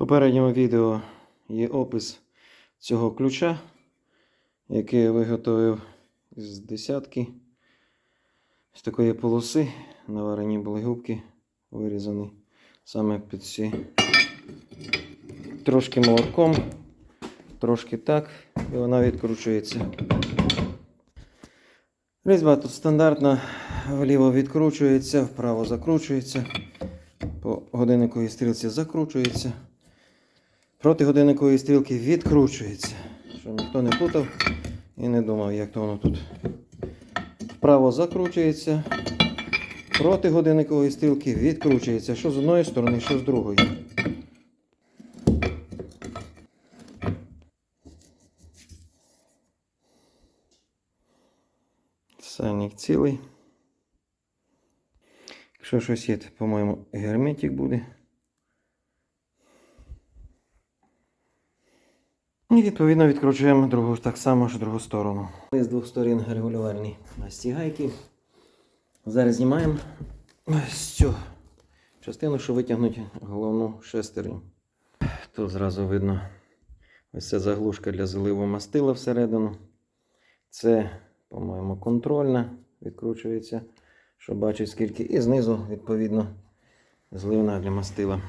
попередньому відео є опис цього ключа, який я виготовив з десятки з такої полоси. Наварені були губки, вирізані саме під ці. Трошки молотком, трошки так, і вона відкручується. Різьба тут стандартна, вліво відкручується, вправо закручується, по годинниковій стрілці закручується, проти годинникової стрілки відкручується. Щоб ніхто не путав і не думав, як то воно тут. Вправо закручується, проти годинникової стрілки відкручується, що з одної сторони, що з другої. Сальник цілий. Якщо щось є, по-моєму, герметик буде. І відповідно відкручуємо другу так само ж другу сторону. З двох сторін регулювальні масті гайки. Зараз знімаємо ось цю частину, що витягнути головну шестерню. Тут зразу видно ось це заглушка для заливу мастила всередину. Це, по-моєму, контрольна, відкручується, щоб бачить скільки. І знизу, відповідно, зливна для мастила.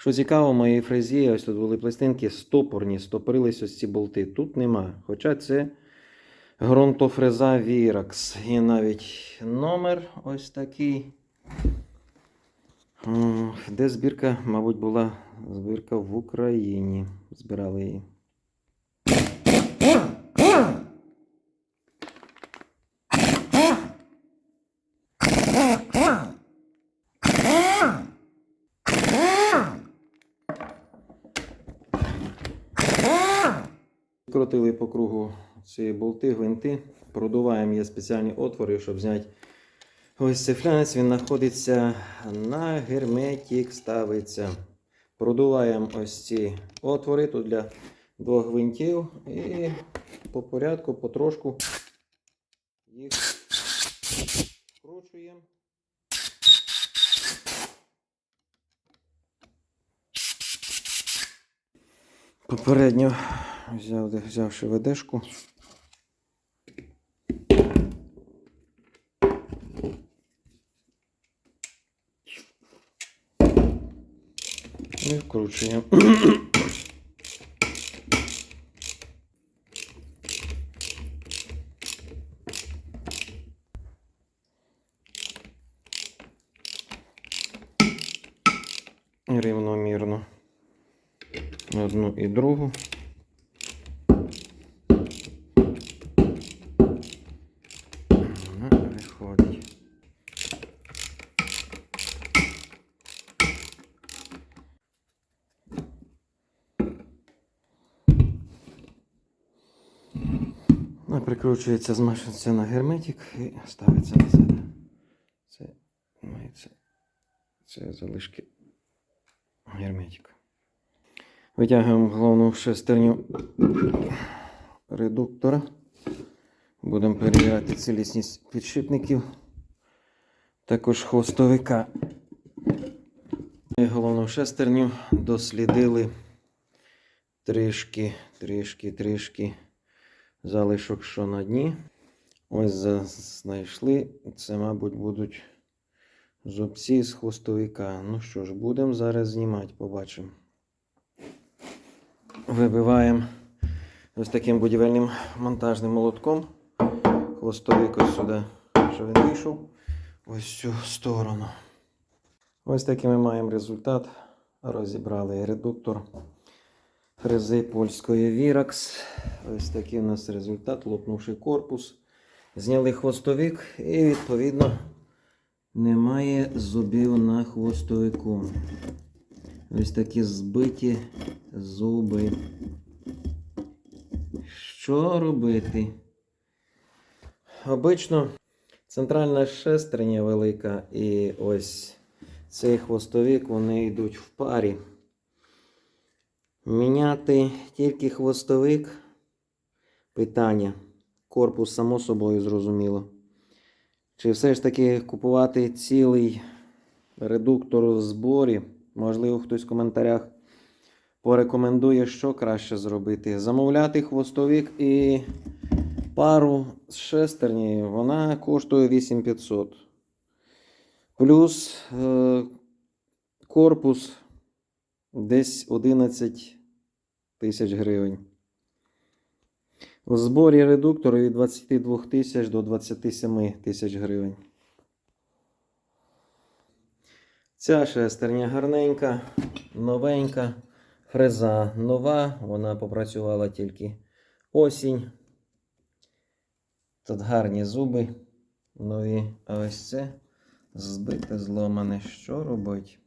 Що цікаво, в моїй фрезі, ось тут були пластинки стопорні, стопорились ось ці болти. Тут нема. Хоча це ґрунтофреза Virax. Є навіть номер ось такий. Де збірка, мабуть, була збірка в Україні. Збирали її. Крутили по кругу ці болти, гвинти. Продуваємо є спеціальні отвори, щоб зняти ось цей флянець. Він знаходиться на герметик, ставиться. Продуваємо ось ці отвори тут для двох гвинтів. І по порядку, потрошку їх вкручуємо. Попередньо взяв, взявши ведешку. І вкручуємо. Рівномірно одну і другу. Вона виходить. Вона прикручується, змащується на герметик і ставиться назад. Це мається. Це залишки герметика. Витягуємо головну шестерню редуктора. Будемо перевіряти цілісність підшипників. Також хвостовика. І Головну шестерню дослідили трішки, трішки, трішки залишок, що на дні. Ось знайшли. Це, мабуть, будуть зубці з хвостовика. Ну що ж, будемо зараз знімати, побачимо. Вибиваємо ось таким будівельним монтажним молотком. Хвостовик ось сюди, що він вийшов, ось цю сторону. Ось такий ми маємо результат. Розібрали редуктор фрези польської Virax. Ось такий у нас результат, лопнувши корпус. Зняли хвостовик і, відповідно, немає зубів на хвостовику. Ось такі збиті зуби. Що робити? Обично центральна шестерня велика і ось цей хвостовик вони йдуть в парі. Міняти тільки хвостовик. Питання. Корпус, само собою, зрозуміло. Чи все ж таки купувати цілий редуктор в зборі? Можливо, хтось в коментарях порекомендує, що краще зробити. Замовляти хвостовик і пару з шестерні, вона коштує 8500. Плюс е, корпус десь 11 тисяч гривень. У зборі редуктору від 22 тисяч до 27 тисяч гривень. Ця шестерня гарненька, новенька, фреза нова, вона попрацювала тільки осінь. Тут гарні зуби нові, а ось це збите, зломане. Що робить?